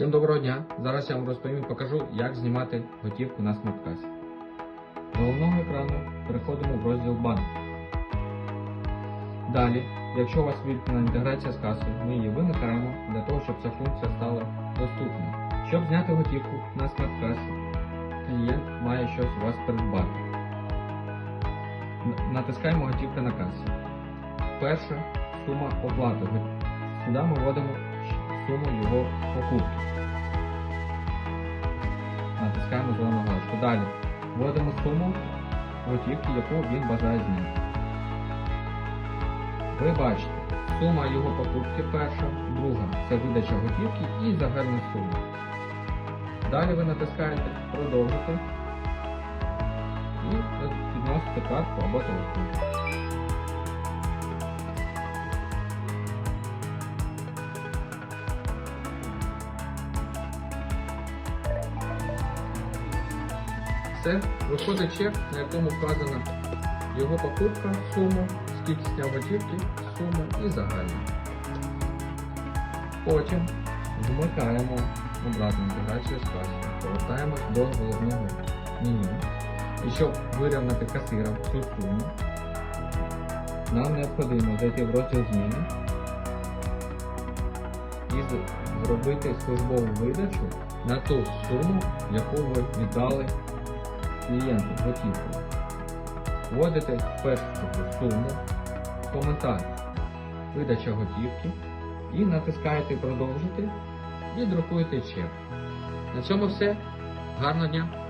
Всім доброго дня! Зараз я вам розповім і покажу, як знімати готівку на смарткасі. З головного екрану переходимо в розділ банк. Далі, якщо у вас відповідна інтеграція з касою, ми її вимикаємо для того, щоб ця функція стала доступною. Щоб зняти готівку на смарткасі, клієнт має щось у вас придбати. Натискаємо готівка на касі. Перша сума оплати. Сюди ми вводимо суму його покупки. Натискаємо зелену галочку. Далі вводимо суму готівки, яку він бажає зняти. Ви бачите, сума його покупки перша, друга це видача готівки і загальна сума. Далі ви натискаєте продовжити і підносите картку або телефон. Все, виходить чек, на якому вказана його покупка, сума, скільки зняв готівки, сума і загальна. Потім вмикаємо обратну інтеграцію з касою, повертаємось до головного меню. І щоб вирівняти касирам цю суму, нам необхідно зайти в розділ зміни і зробити службову видачу на ту суму, яку ви віддали клієнту готівку. Вводите першу суму, коментар видача готівки і натискаєте продовжити і друкуєте чек. На цьому все. Гарного дня!